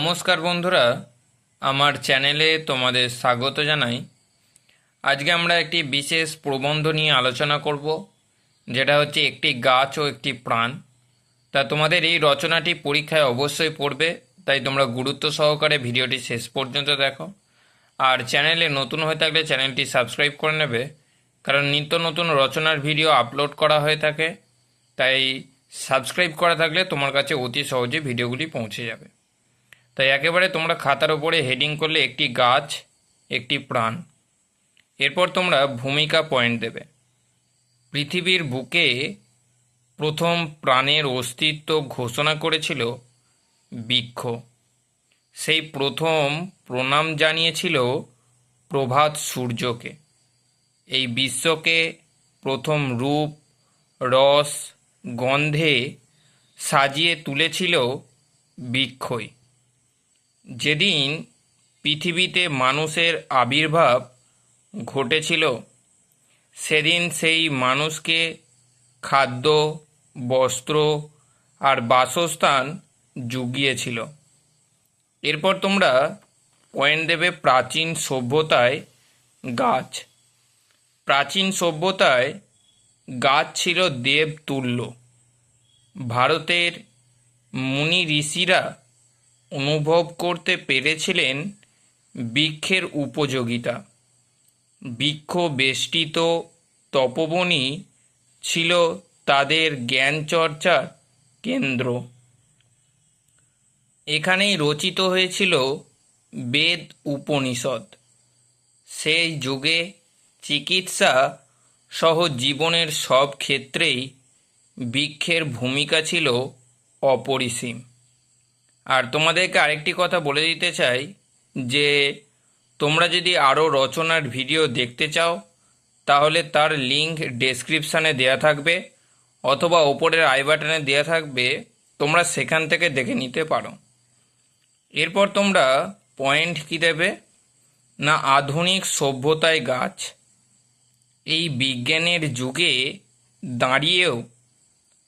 নমস্কার বন্ধুরা, আমার চ্যানেলে তোমাদের স্বাগত জানাই। আজকে আমরা একটি বিশেষ প্রবন্ধ নিয়ে আলোচনা করব, যেটা হচ্ছে একটি গাছ ও একটি প্রাণ। তা তোমাদের এই রচনাটি পরীক্ষায় অবশ্যই পড়বে, তাই তোমরা গুরুত্ব সহকারে ভিডিওটি শেষ পর্যন্ত দেখো। আর চ্যানেলে নতুন হয়ে থাকলে চ্যানেলটি সাবস্ক্রাইব করে নেবে, কারণ নিত্য নতুন রচনার ভিডিও আপলোড করা হয়ে থাকে। তাই সাবস্ক্রাইব করা থাকলে তোমার কাছে অতি সহজে ভিডিওগুলি পৌঁছে যাবে। তাই একেবারে তোমরা খাতার ওপরে হেডিং করলে একটি গাছ, একটি প্রাণ। এরপর তোমরা ভূমিকা পয়েন্ট দেবে। পৃথিবীর বুকে প্রথম প্রাণের অস্তিত্ব ঘোষণা করেছিল বৃক্ষ। সেই প্রথম প্রণাম জানিয়েছিল প্রভাত সূর্যকে। এই বিশ্বকে প্রথম রূপ, রস, গন্ধে সাজিয়ে তুলেছিল বৃক্ষই। যেদিন পৃথিবীতে মানুষের আবির্ভাব ঘটেছিল, সেদিন সেই মানুষকে খাদ্য, বস্ত্র আর বাসস্থান জুগিয়েছিল। এরপর তোমরা পয়েন্ট দেবে প্রাচীন সভ্যতায় গাছ। প্রাচীন সভ্যতায় গাছ ছিল দেবতুল্য। ভারতের মুনি ঋষিরা অনুভব করতে পেরেছিলেন বৃক্ষের উপযোগিতা। বৃক্ষ বেষ্টিত তপবনী ছিল তাদের জ্ঞান চর্চার কেন্দ্র। এখানেই রচিত হয়েছিল বেদ উপনিষদ। সেই যুগে চিকিৎসা সহ জীবনের সব ক্ষেত্রেই বৃক্ষের ভূমিকা ছিল অপরিসীম। আর তোমাদেরকে আরেকটি কথা বলে দিতে চাই যে, তোমরা যদি আরও রচনার ভিডিও দেখতে চাও, তাহলে তার লিঙ্ক ডেসক্রিপশানে দেয়া থাকবে, অথবা ওপরের আই বাটনে দেওয়া থাকবে, তোমরা সেখান থেকে দেখে নিতে পারো। এরপর তোমরা পয়েন্ট কি দেবে? না আধুনিক সভ্যতায় গাছ। এই বিজ্ঞানের যুগে দাঁড়িয়েও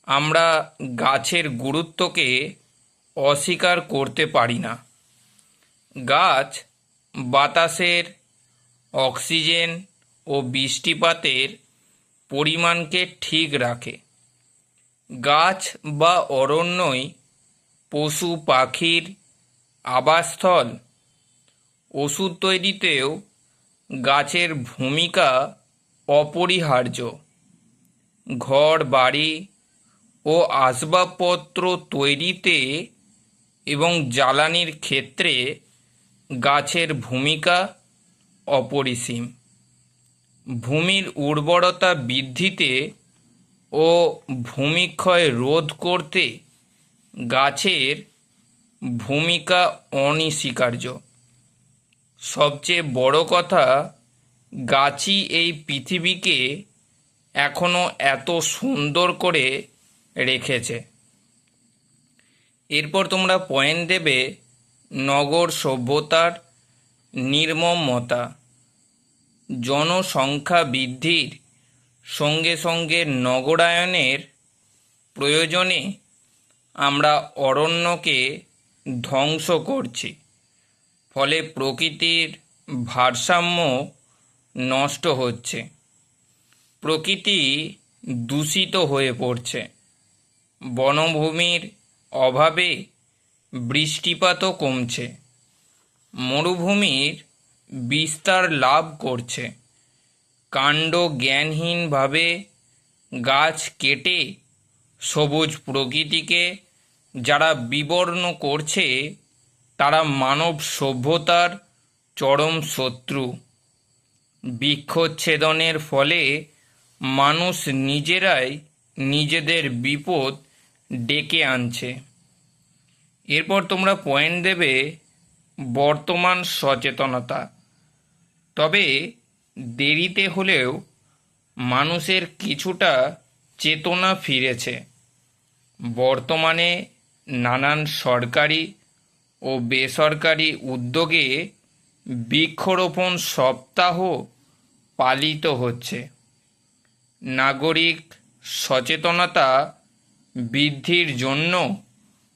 আমরা গাছের গুরুত্বকে অস্বীকার করতে পারি না। গাছ, বাতাসের অক্সিজেন ও বৃষ্টিপাতের পরিমাণকে ঠিক রাখে। গাছ বা অরণ্যই পশু, পাখির আবাসস্থল। ওষুধ তৈরিতেও গাছের ভূমিকা অপরিহার্য। ঘর, বাড়ি ও আসবাবপত্র তৈরিতে এবং জ্বালানির ক্ষেত্রে গাছের ভূমিকা অপরিসীম। ভূমির উর্বরতা বৃদ্ধিতে ও ভূমিক্ষয় রোধ করতে গাছের ভূমিকা অনস্বীকার্য। সবচেয়ে বড় কথা, গাছই এই পৃথিবীকে এখনও এত সুন্দর করে রেখেছে। এরপর তোমরা পয়েন্ট দেবে নগর সভ্যতার নির্মমতা। জনসংখ্যা বৃদ্ধির সঙ্গে সঙ্গে নগরায়নের প্রয়োজনে আমরা অরণ্যকে ধ্বংস করছি। ফলে প্রকৃতির ভারসাম্য নষ্ট হচ্ছে। প্রকৃতি দূষিত হয়ে পড়ছে। বনভূমির অভাবে বৃষ্টিপাতও কমছে। মরুভূমির বিস্তার লাভ করছে। কাণ্ড জ্ঞানহীনভাবে গাছ কেটে সবুজ প্রকৃতিকে যারা বিবর্ণ করছে, তারা মানব সভ্যতার চরম শত্রু। বৃক্ষচ্ছেদনের ফলে মানুষ নিজেরাই নিজেদের বিপদ ডেকে আনছে। এরপর তোমরা পয়েন্ট দেবে বর্তমান সচেতনতা। তবে দেরিতে হলেও মানুষের কিছুটা চেতনা ফিরেছে। বর্তমানে নানান সরকারি ও বেসরকারি উদ্যোগে বৃক্ষরোপণ সপ্তাহ পালিত হচ্ছে। নাগরিক সচেতনতা বৃদ্ধির জন্য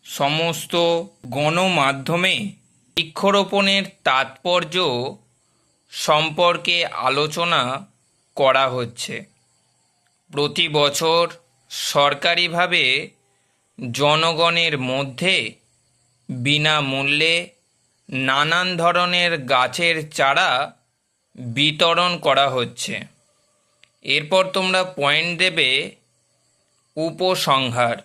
সমস্ত গণমাধ্যমে বৃক্ষরোপণের তাৎপর্য সম্পর্কে আলোচনা করা হচ্ছে। প্রতি বছর সরকারিভাবে জনগণের মধ্যে বিনামূল্যে নানান ধরনের গাছের চারা বিতরণ করা হচ্ছে। এরপর তোমরা পয়েন্ট দেবে উপসংহার,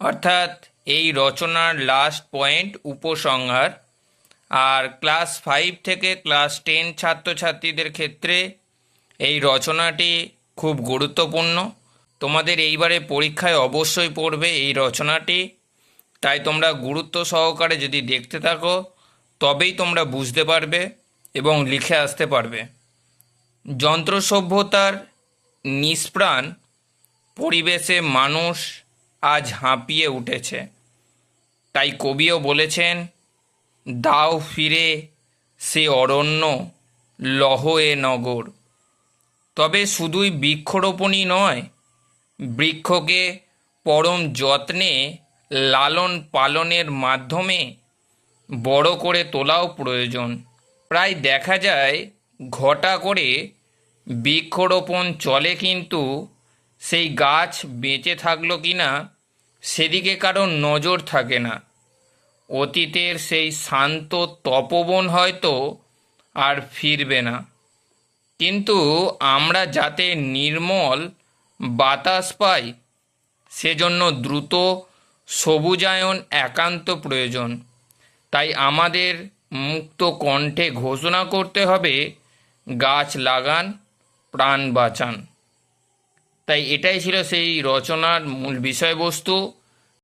অর্থাৎ এই রচনার লাস্ট পয়েন্ট উপসংহার, আর ক্লাস ফাইভ থেকে ক্লাস টেন ছাত্রছাত্রীদের ক্ষেত্রে এই রচনাটি খুব গুরুত্বপূর্ণ। তোমাদের এইবারে পরীক্ষায় অবশ্যই পড়বে এই রচনাটি। তাই তোমরা গুরুত্ব সহকারে যদি দেখতে থাকো, তবেই তোমরা বুঝতে পারবে এবং লিখে আসতে পারবে। যন্ত্র সভ্যতার নিষ্প্রাণ পরিবেশে মানুষ আজ হাঁপিয়ে উঠেছে। তাই কবিও বলেছেন, দাও ফিরে সে অরণ্য, লহ এ নগর। তবে শুধুই বৃক্ষরোপণই নয়, বৃক্ষকে পরম যত্নে লালন পালনের মাধ্যমে বড় করে তোলাও প্রয়োজন। প্রায় দেখা যায়, ঘটা করে বৃক্ষরোপণ চলে কিন্তু সেই গাছ বেঁচে থাকল কি না সেদিকে কারও নজর থাকে না। অতীতের সেই শান্ত তপবন হয়তো আর ফিরবে না। কিন্তু আমরা যাতে নির্মল বাতাস পাই, সেজন্য দ্রুত সবুজায়ন একান্ত প্রয়োজন। তাই আমাদের মুক্ত কণ্ঠে ঘোষণা করতে হবে, গাছ লাগান, প্রাণ বাঁচান। তাই এটাই ছিল সেই রচনার মূল বিষয়বস্তু।